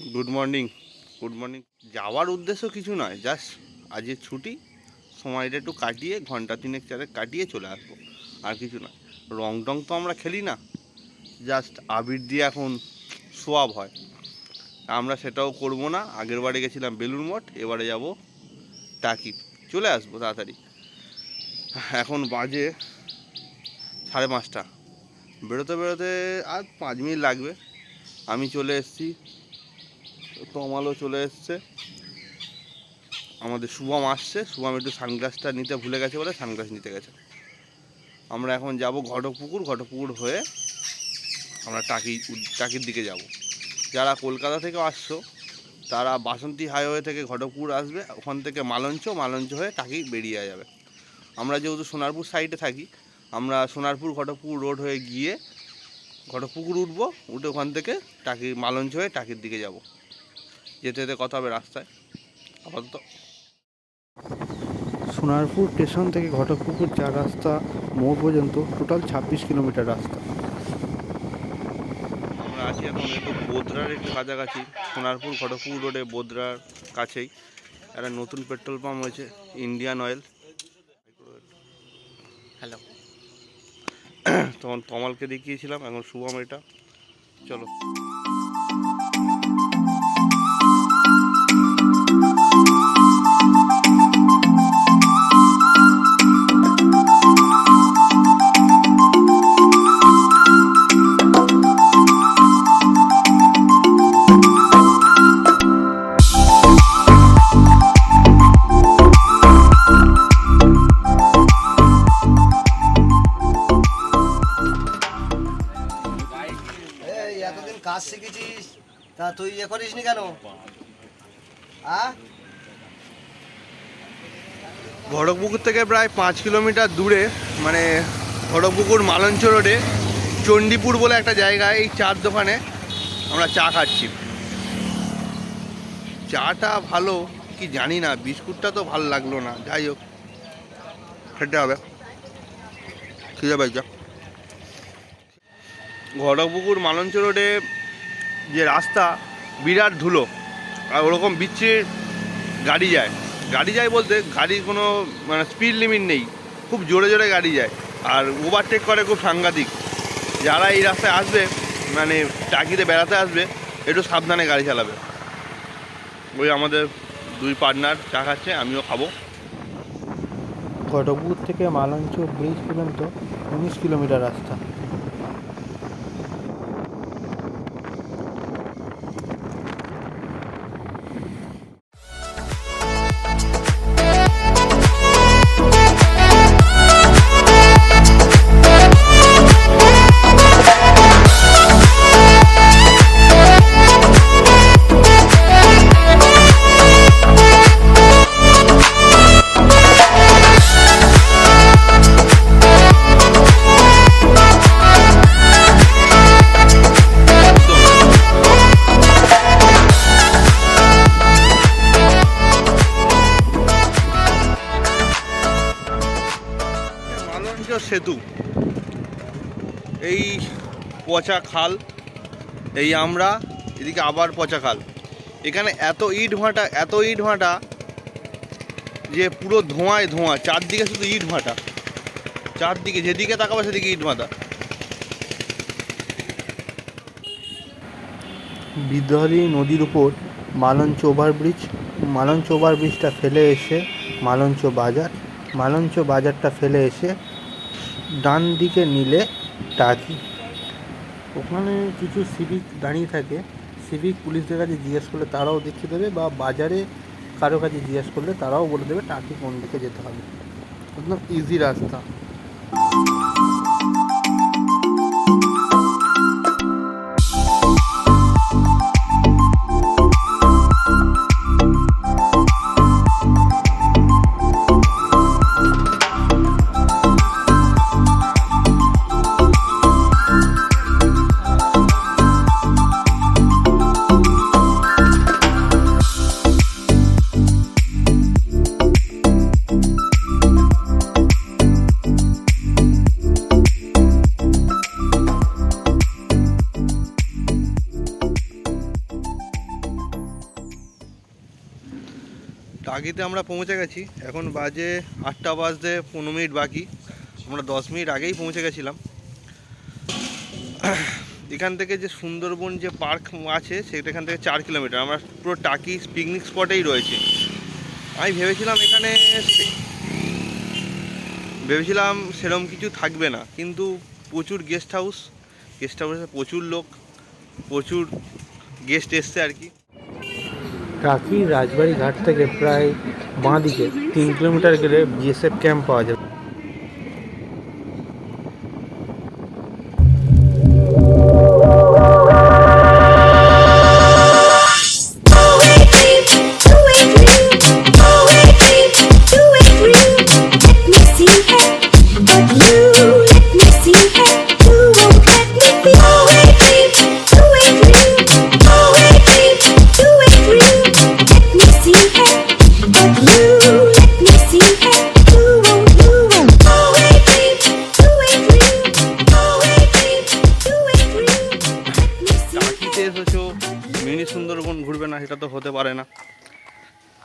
Good morning good morning যাওয়ার উদ্দেশ্য কিছু নয় জাস্ট আজকে ছুটি, সময়টা একটু কাটিয়ে, ঘণ্টা তিনেক চারেক কাটিয়ে চলে আসব, আর কিছু নয়। রং টং তো আমরা খেলি না জাস্ট আবির দিয়ে এখন সোয়াব হয়। আমরা সেটাও করব না, আগের বারে গেছিলাম বেলুর মঠ, এবারে যাব টাকি। চলে আসব তাড়াতাড়ি। এখন বাজে সাড়ে পাঁচটা। বেরোতে বেরোতে আর পাঁচ মিনিট লাগবে। আমি চলে এসেছি তমালও চলে এসছে। আমাদের শুভম আসছে। শুভম একটু সানগ্লাসটা নিতে ভুলে গেছে বলে সানগ্লাস নিতে গেছে। আমরা এখন যাব ঘটকপুকুর। ঘটকপুকুর হয়ে আমরা টাকি, টাকির দিকে যাব। যারা কলকাতা থেকে আসছো, তারা বাসন্তী হাইওয়ে থেকে ঘটকপুকুর আসবে। ওখান থেকে মালঞ্চ মালঞ্চ হয়ে টাকি বেরিয়ে যাবে। আমরা যেহেতু সোনারপুর সাইডে থাকি, আমরা সোনারপুর ঘটকপুকুর রোড হয়ে গিয়ে ঘটকপুকুর উঠবো। উঠে ওখান থেকে টাকি, মালঞ্চ হয়ে টাকির দিকে যাব। যেতে যেতে কথা হবে রাস্তায় আপাতত। সোনারপুর স্টেশন থেকে ঘটকপুকুর চার রাস্তা মোড় পর্যন্ত টোটাল ছাব্বিশ কিলোমিটার রাস্তা। আমরা আছি এখন একটু বোদরার একটু কাছাকাছি সোনারপুর ঘটকপুর রোডে বোদরার কাছেই। একটা নতুন পেট্রোল পাম্প হয়েছে ইন্ডিয়ান অয়েল। হ্যালো। তখন তমালকে দেখিয়েছিলাম এখন শুভম এটা। চলো। তুই ইয়ে করিস নি কেন? আ? ঘটকপুকুর থেকে প্রায় পাঁচ কিলোমিটার দূরে মানে ঘটকপুকুর মালঞ্চ রোডে, চণ্ডীপুর বলে একটা জায়গা, এই চার দোকানে আমরা চা খাচ্ছি। চাটা ভালো, কি জানি না, বিস্কুটটা তো ভালো লাগল না, যাই হোক। খেতে হবে। খিদে পাইছা ঘটকপুকুর মালঞ্চ রোডে যে রাস্তা বিরাট ধুলো আর ওরকম বিচ্ছির গাড়ি যায়। গাড়ি যায় বলতে গাড়ির কোনো মানে স্পিড লিমিট নেই। খুব জোরে জোরে গাড়ি যায় আর ওভারটেক করে খুব সাংঘাতিক। যারা এই রাস্তায় আসবে মানে টাকিতে বেড়াতে আসবে, একটু সাবধানে গাড়ি চালাবে। ওই আমাদের দুই পার্টনার চা খাচ্ছে, আমিও খাব। ঘটকপুকুর থেকে মালঞ্চ ব্রিজ পর্যন্ত উনিশ কিলোমিটার রাস্তা। সেতু। এই পচা খাল, এই আমরা, এদিকে আবার পচা খাল। এখানে এত ইট ভাঁটা, এত ইট ভাঁটা যে পুরো ধোঁয়ায় ধোঁয়া, চারদিকে শুধু ইট ভাঁটা। চারদিকে, যেদিকে তাকাবো সেদিকে ইট ভাঁটা। বিদ্যাহরি নদীর উপর মালঞ্চ ওভারব্রিজ, মালঞ্চ ওভারব্রিজটা ফেলে এসে মালঞ্চ বাজার, মালঞ্চ বাজারটা ফেলে এসে ডান দিকে নিলে টাকি। ওখানে কিছু সিভিক দাঁড়িয়ে থাকে। সিভিক পুলিশদের কাছে জিজ্ঞেস করলে তারাও দেখিয়ে দেবে বা বাজারে কারও কাছে জিজ্ঞেস করলে তারাও বলে দেবে টাকি কোন দিকে যেতে হবে। একদম ইজি রাস্তা। টাকিতে আমরা পৌঁছে গেছি। এখন বাজে আটটা বাজতে পনেরো মিনিট বাকি। আমরা দশ মিনিট আগেই পৌঁছে গেছিলাম। এখান থেকে যে সুন্দরবন যে পার্ক আছে সেটা এখান থেকে চার কিলোমিটার। আমরা পুরো টাকি পিকনিক স্পটেই রয়েছে। আমি ভেবেছিলাম এখানে ভেবেছিলাম সেরকম কিছু থাকবে না। কিন্তু প্রচুর গেস্ট হাউস গেস্ট হাউসে প্রচুর লোক, প্রচুর গেস্ট এসছে আর কি। টাকি রাজবাড়ি ঘাট থেকে প্রায় বাঁ দিকে তিন কিলোমিটার গেলে বিএসএফ ক্যাম্প পাওয়া যাবে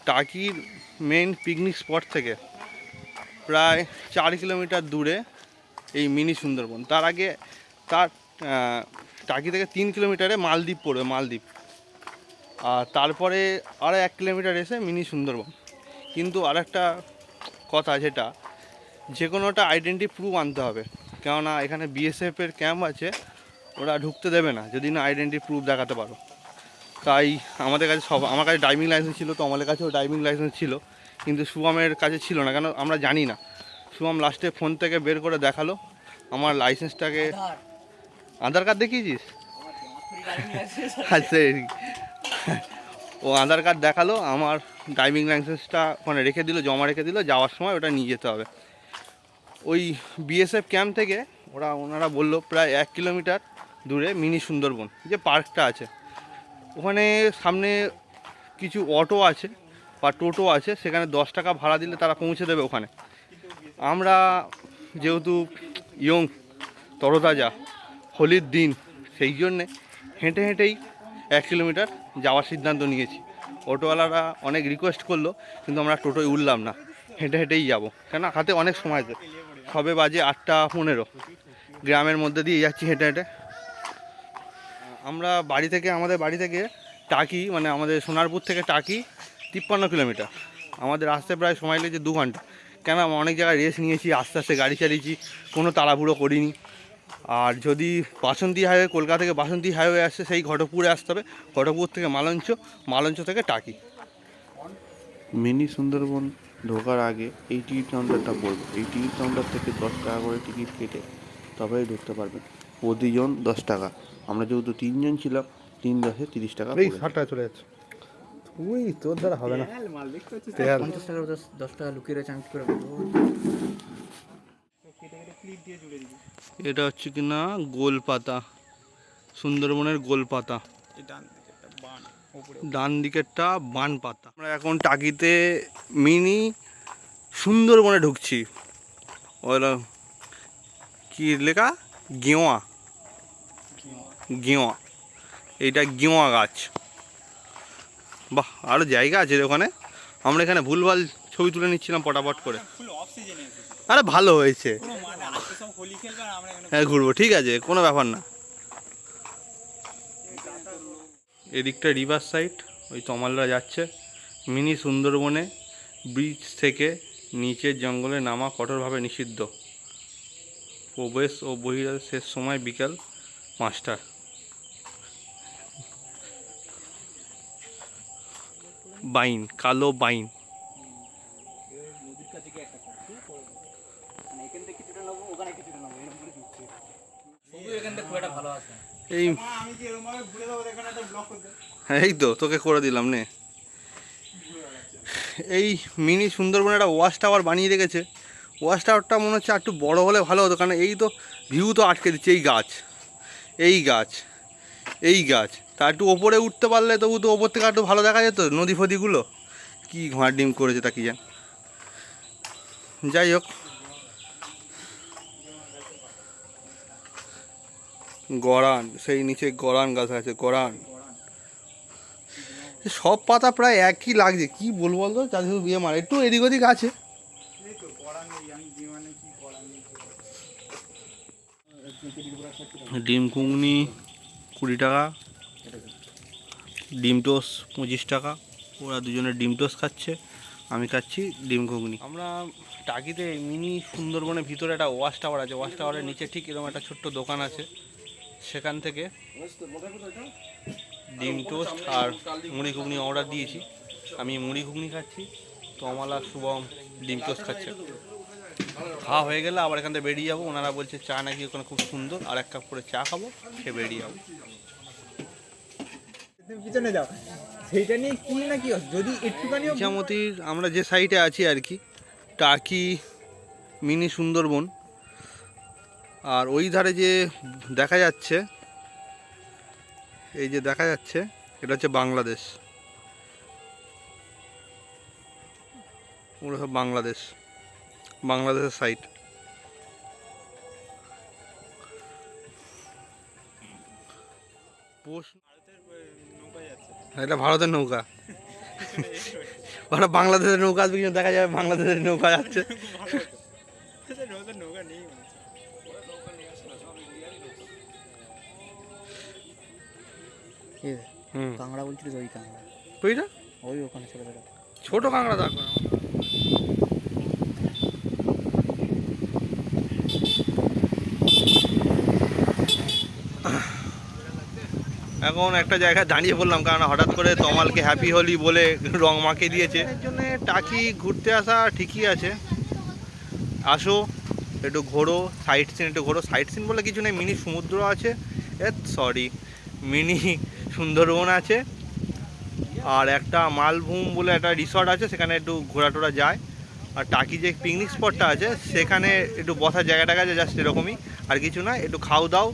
টাকির মেন পিকনিক স্পট থেকে প্রায় চার কিলোমিটার দূরে এই মিনি সুন্দরবন। তার আগে তার টাকি থেকে তিন কিলোমিটারে মালদ্বীপ পড়বে, মালদ্বীপ। আর তারপরে আরও এক কিলোমিটার এসে মিনি সুন্দরবন। কিন্তু আর একটা কথা যেটা যে কোনোটা আইডেন্টি প্রুফ আনতে হবে। কেননা এখানে বিএসএফের ক্যাম্প আছে, ওরা ঢুকতে দেবে না, যদি না আইডেন্টি প্রুফ দেখাতে পারো। তাই আমাদের কাছে সব আমার কাছে ড্রাইভিং লাইসেন্স ছিল তো আমাদের কাছেও ড্রাইভিং লাইসেন্স ছিল। কিন্তু শুভমের কাছে ছিল না কেন আমরা জানি না। শুভম লাস্টে ফোন থেকে বের করে দেখাল আমার লাইসেন্সটাকে আধার কার্ড দেখিয়েছিস? আচ্ছা ও আধার কার্ড দেখাল আমার ড্রাইভিং লাইসেন্সটা ওখানে রেখে দিল জমা রেখে দিল যাওয়ার সময় ওটা নিয়ে যেতে হবে। ওই বিএসএফ ক্যাম্প থেকে ওরা ওনারা বলল প্রায় এক কিলোমিটার দূরে মিনি সুন্দরবন যে পার্কটা আছে। ওখানে সামনে কিছু অটো আছে বা টোটো আছে, সেখানে দশ টাকা ভাড়া দিলে তারা পৌঁছে দেবে ওখানে। আমরা যেহেতু ইয়ং তরতাজা, হোলির দিন, সেই জন্যে হেঁটে হেঁটেই এক কিলোমিটার যাওয়ার সিদ্ধান্ত নিয়েছি। অটোওয়ালারা অনেক রিকোয়েস্ট করল, কিন্তু আমরা টোটোয় উঠলাম না। হেঁটে হেঁটেই যাব কেন হাতে অনেক সময় আছে। সবে বাজে আটটা পনেরো। গ্রামের মধ্যে দিয়ে যাচ্ছি হেঁটে হেঁটে। আমরা বাড়ি থেকে, আমাদের বাড়ি থেকে টাকি মানে আমাদের সোনারপুর থেকে টাকি তিপ্পান্ন কিলোমিটার। আমাদের আসতে প্রায় সময় লেগেছে দু ঘণ্টা। কেন? আমরা অনেক জায়গায় রেস্ট নিয়েছি, আস্তে আস্তে গাড়ি চালিয়েছি, কোনো তাড়াহুড়ো করিনি। আর যদি বাসন্তী হাইওয়ে, কলকাতা থেকে বাসন্তী হাইওয়ে আসছে সেই ঘটকপুরে আসতে হবে। ঘটকপুর থেকে মালঞ্চ মালঞ্চ থেকে টাকি। মিনি সুন্দরবন ঢোকার আগে এই টিকিট কাউন্টারটা পড়বে এই টিকিট কাউন্টার থেকে দশ টাকা করে টিকিট কেটে তবেই ঢুকতে পারবেন। প্রতিজন দশ টাকা। আমরা যেহেতু তিনজন ছিলাম তিন দশে তিরিশ টাকা এই। ষাট টাকা চলে যাচ্ছে। তুই তোর দ্বারা হবে না। পঞ্চাশ টাকার দশ টাকা লুকিয়ে রয়েছে আমি করে এটা হচ্ছে কি না গোলপাতা সুন্দরবনের গোলপাতা ডান দিকেরটা বান পাতা। আমরা এখন টাকিতে মিনি সুন্দরবনে ঢুকছি। ওরা কি লেখা? গেওয়া। গেওয়া। এইটা গেওয়া গাছ। বাহ আরও জায়গা আছে ওখানে। আমরা এখানে ভুলভাল ছবি তুলে নিচ্ছিলাম পটাপট করে। আরে ভালো হয়েছে। হ্যাঁ ঘুরবো ঠিক আছে কোনো ব্যাপার না। এদিকটা রিভার সাইড ওই তমালরা যাচ্ছে। মিনি সুন্দরবনে ব্রিজ থেকে নিচের জঙ্গলে নামা কঠোরভাবে নিষিদ্ধ। প্রবেশ ও বহিরাজ শেষ সময় বিকাল পাঁচটা বাইন, কালো বাইন। এই এই তো, তোকে করে দিলাম নে। এই মিনি সুন্দরবনে একটা ওয়াশ টাওয়ার বানিয়ে রেখেছে। ওয়াশ টাওয়ারটা মনে হচ্ছে একটু বড় হলে ভালো হতো, কারণ এই তো ভিউ তো আটকে দিচ্ছে, এই গাছ। এই গাছ। এই গাছ। তা একটু ওপরে উঠতে পারলে তবু তো ওপর থেকে একটু ভালো দেখা যেত নদী ফদিগুলো। কি ঘাট ডিম করেছে তা কি জান। যাই হোক। গড়ান সেই নিচে গড়ান গাছ আছে গড়ান সব পাতা প্রায় একই লাগছে, কি বলব বলতো? চাষি বিয়ে মারে। একটু এদিক ওদিক আছে। ডিম ঘুগনি কুড়ি টাকা, ডিম টোস্ট পঁচিশ টাকা। ওরা দুজনে ডিম টোস খাচ্ছে, আমি খাচ্ছি ডিম ঘুগনি। আমরা টাকিতে মিনি সুন্দরবনের ভিতরে একটা ওয়াশ টাওয়ার আছে, ওয়াশ টাওয়ারের নিচে ঠিক এরকম একটা ছোট্ট দোকান আছে। সেখান থেকে ডিম টোস্ট আর মুড়ি ঘুগনি অর্ডার দিয়েছি। আমি মুড়ি ঘুগনি খাচ্ছি তো আর শুভম ডিম টোস্ট খাচ্ছে। খাওয়া হয়ে গেলে আবার এখান থেকে বেরিয়ে যাব। ওনারা বলছে চা নাকি ওখানে খুব সুন্দর। আর এক কাপ করে চা খাব খেয়ে বেরিয়ে যাব। পিছনে যাও। সেইটা নিয়ে কি না কি যদি একটুখানি ইচ্ছামতির আমরা যে সাইডে আছি আর কি টাকি মিনি সুন্দরবন। আর ওই ধারে যে দেখা যাচ্ছে এই যে দেখা যাচ্ছে এটা হচ্ছে বাংলাদেশ। ওগুলো সব বাংলাদেশ। বাংলাদেশের সাইট এটা ভারতের নৌকা। ওরা বাংলাদেশের নৌকা আসবে কিন্তু দেখা যাবে বাংলাদেশের নৌকা যাচ্ছে। কাঁকড়া বলছিল ওই কাঁকড়া? ওই ওখানে ছোটো ছোটো। ছোট কাঁকড়া দেখো এখন একটা জায়গায় দাঁড়িয়ে পড়লাম, কারণ হঠাৎ করে তমালকে হ্যাপি হোলি বলে রং মাখিয়ে দিয়েছে। জন্য টাকি ঘুরতে আসা ঠিকই আছে। আসো, একটু ঘোরো সাইট সিন একটু ঘোরো। সাইট সিন বলে কিছু নেই, মিনি সমুদ্র আছে। এ সরি মিনি সুন্দরবন আছে। আর একটা মালভূম বলে একটা রিসর্ট আছে, সেখানে একটু ঘোরা টোরা যায়। আর টাকি যে পিকনিক স্পটটা আছে, সেখানে একটু বসার জায়গাটা আছে জাস্ট এরকমই। আর কিছু না, একটু খাও দাও।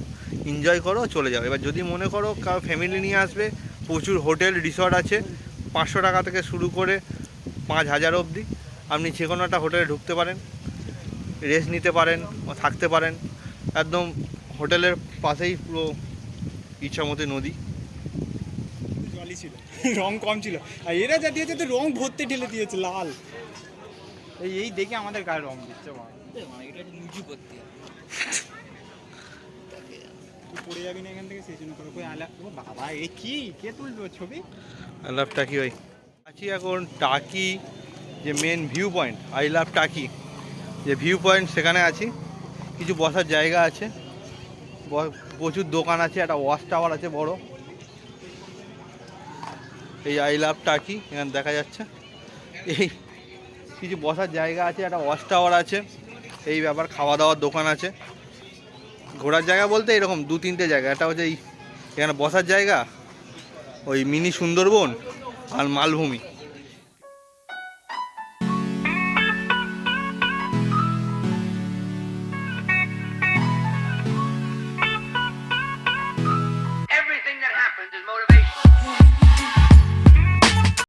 এনজয় করো চলে যাও। এবার যদি মনে করো কারও ফ্যামিলি নিয়ে আসবে প্রচুর হোটেল রিসর্ট আছে পাঁচশো টাকা থেকে শুরু করে পাঁচ হাজার অবধি আপনি যে কোনো একটা হোটেলে ঢুকতে পারেন রেস্ট নিতে পারেন বা থাকতে পারেন। একদম হোটেলের পাশেই পুরো ইচ্ছামতি নদী। জলই ছিল রং কম ছিল। আর এরা যা দিয়েছে তো রং ভর্তি ঢেলে দিয়েছে লাল। এই দেখে আমাদের গায়ে রং দিচ্ছে এটা নিচু করতে পড়ে যাবি না এখান থেকে, সেই জন্য করে কই আলা ও বাবা, এ কি? কে তুলবে ছবি? আই লাভ টাকি ভাই আছি এখন টাকি, যে main view point I love Taki. যে ভিউ পয়েন্ট সেখানে আছি। কিছু বসার জায়গা আছে। প্রচুর দোকান আছে, একটা ওয়াচ টাওয়ার আছে বড়। এই আই লাভ টাকি, এখানে দেখা যাচ্ছে। এই, কিছু বসার জায়গা আছে, একটা ওয়াচ টাওয়ার আছে। এই ব্যাপার, খাওয়া দাওয়ার দোকান আছে। ঘোরার জায়গা বলতে এরকম দু তিনটে জায়গা। এটা হচ্ছে এই, এখানে বসার জায়গা, ওই মিনি সুন্দরবন আর মালভূমি।